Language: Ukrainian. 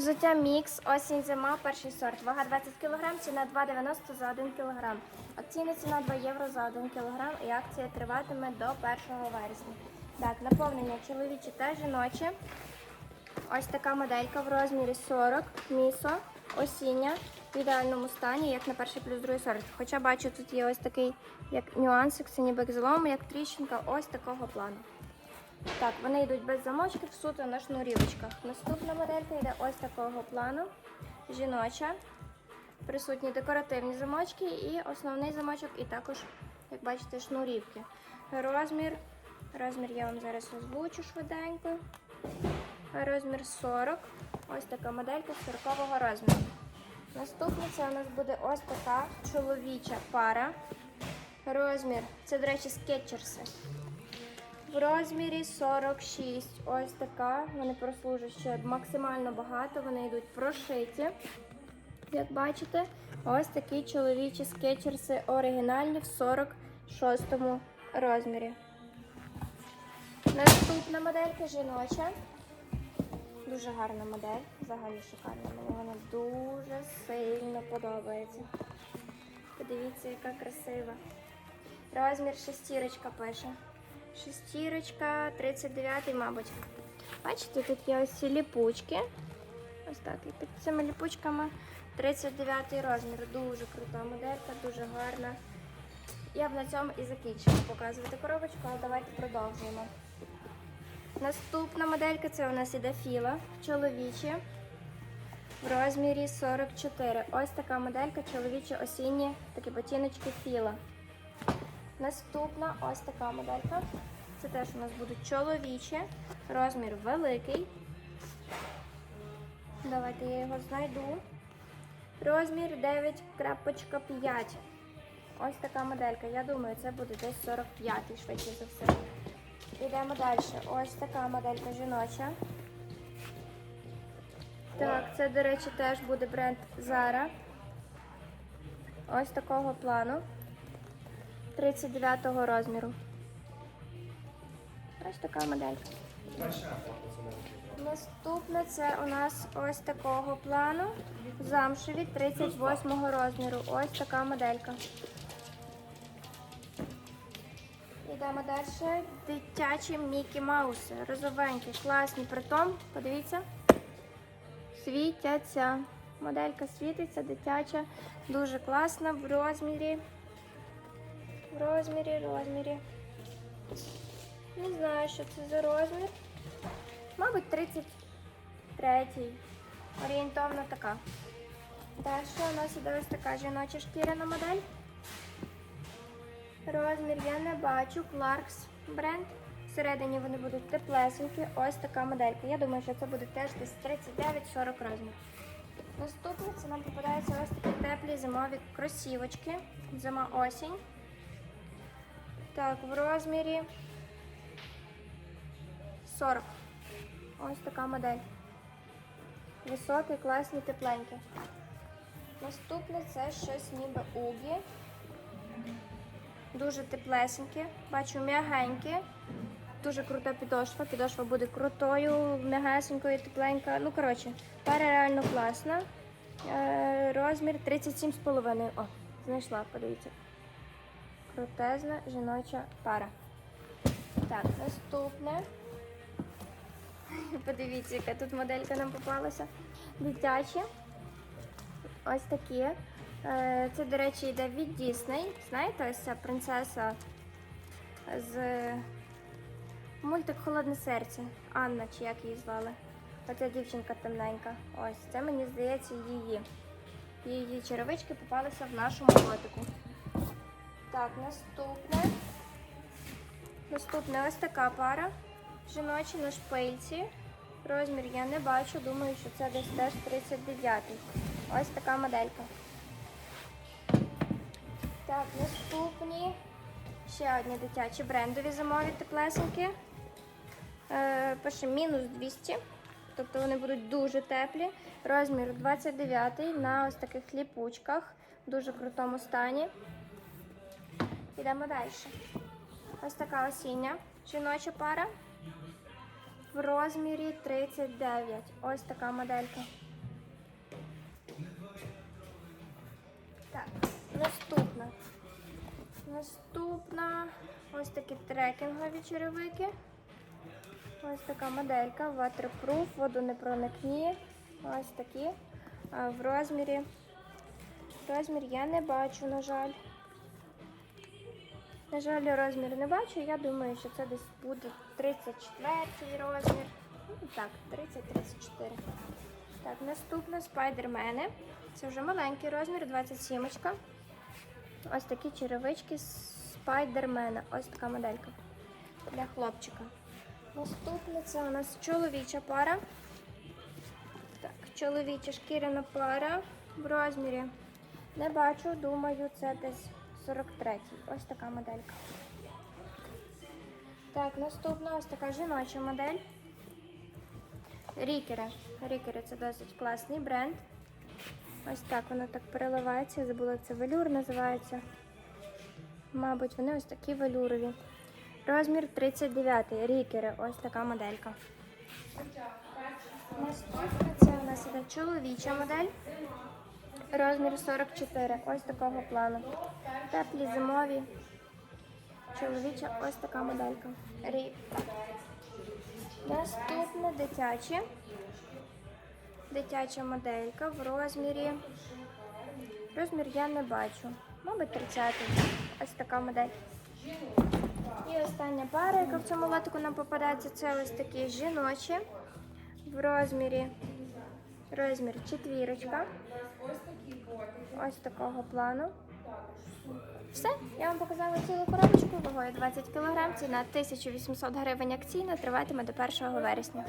Взуття мікс, осінь зима, перший сорт. Вага 20 кг, ціна 2,90 за 1 кг. Акційна ціна 2 євро за 1 кг і акція триватиме до 1 вересня. Так, наповнення чоловіче та жіноче. Ось така моделька в розмірі 40, місо, осіння, в ідеальному стані, як на перший плюс другий сорт. Хоча бачу, тут є ось такий як нюансик, це ніби як як тріщинка, ось такого плану. Так, вони йдуть без замочків, суто на шнурівочках. Наступна моделька йде ось такого плану. Жіноча. Присутні декоративні замочки і основний замочок, і також, як бачите, шнурівки. Розмір. Розмір я вам зараз озвучу швиденько. Розмір 40. Ось така моделька 40 розміру. Наступна це у нас буде ось така чоловіча пара. Розмір. Це, до речі, скетчерси. В розмірі 46. Ось така. Вони прослужать ще максимально багато. Вони йдуть прошиті. Як бачите, ось такі чоловічі скетчерси оригінальні в 46 розмірі. Наступна моделька жіноча. Дуже гарна модель, взагалі шикарна. Мені вона дуже сильно подобається. Подивіться, яка красива. Розмір шестірочка пише. Шестірочка, 39, мабуть. Бачите, тут є ось ці ліпучки. Ось так. І під цими ліпучками 39 розмір. Дуже крута моделька, дуже гарна. Я б на цьому і закінчила показувати коробочку, але давайте продовжуємо. Наступна моделька це у нас іде філа чоловічі в розмірі 44. Ось така моделька чоловічі осінні такі ботиночки філа. Наступна ось така моделька. Це теж у нас будуть чоловічі, розмір великий. Давайте я його знайду. Розмір 9.5. Ось така моделька. Я думаю, це буде десь 45 швидше за все. Йдемо далі. Ось така моделька жіноча. Так, це, до речі, теж буде бренд Zara. Ось такого плану. 39 розміру. Ось така моделька. Наступне це у нас ось такого плану. Замшеві 38 розміру. Ось така моделька. Йдемо далі. Дитячі Мікі Мауси. Розовенькі, класні. Притом, подивіться, світяться. Моделька світиться, дитяча, дуже класна в розмірі. В розмірі, розмірі. Не знаю, що це за розмір. Мабуть, 33. Орієнтовно така. Далі у нас іде ось така жіноча шкіряна модель. Розмір я не бачу. Clarks бренд. Всередині вони будуть теплесенькі. Ось така моделька. Я думаю, що це буде теж десь 39-40 розмір. Наступне це нам попадаються ось такі теплі зимові кросівочки. Зима осінь. Так, в розмірі 40. Ось така модель. Високі, класні, тепленькі. Наступне це щось ніби угі. Дуже теплесеньке. Бачу м'ягеньке. Дуже крута підошва. Підошва буде крутою, м'ягесенькою, тепленька. Ну, коротше, пара реально класна. Е, розмір 37,5. О, знайшла, подивіться. Крутезна жіноча пара. Так, наступне. Подивіться, яка тут моделька нам попалася. Дитячі. Ось такі. Е, Це, до речі, йде від Disney. Знаєте, ось ця принцеса з мультик Холодне серце. Анна, чи як її звали. Оця дівчинка темненька. Ось, це мені здається її. Її черевички попалися в нашому котику. Так, наступне. Наступне ось така пара. Жіночі на шпильці. Розмір я не бачу, думаю, що це десь теж 39. Ось така моделька. Так, наступні. Ще одні дитячі брендові зимові теплесенькі. Е, пише мінус 200. Тобто вони будуть дуже теплі. Розмір 29 на ось таких ліпучках. В дуже крутому стані. Йдемо далі. Ось така осіння жіноча пара в розмірі 39. Ось така моделька. Так, наступна. Наступна ось такі трекінгові черевики. Ось така моделька, waterproof, воду не проникні. Ось такі. В розмірі. Розмір я не бачу, на жаль. На жаль, розмір не бачу. Я думаю, що це десь буде 34 розмір. Ну, так, 30-34. Так, наступне спайдермени. Це вже маленький розмір, 27. Ось такі черевички спайдермена. Ось така моделька для хлопчика. Наступне це у нас чоловіча пара. Так, чоловіча шкіряна пара в розмірі. Не бачу, думаю, це десь 43. Ось така моделька. Так, наступна ось така жіноча модель. Рікери. Рікери це досить класний бренд. Ось так воно так переливається. Я забула, це велюр називається. Мабуть, вони ось такі велюрові. Розмір 39. Рікери. Ось така моделька. Наступна це у нас іде чоловіча модель. Розмір 44. Ось такого плану. Теплі зимові. Чоловіча ось така моделька. Рі. Наступне дитяче. Дитяча моделька в розмірі. Розмір я не бачу. Мабуть, 30. Ось така модель. І остання пара, яка в цьому лотику нам попадається, це ось такі жіночі в розмірі. Розмір четвірочка. Ось такого плану. Все, я вам показала цілу коробочку, вагою 20 кг, ціна 1800 гривень акційна, триватиме до 1 вересня.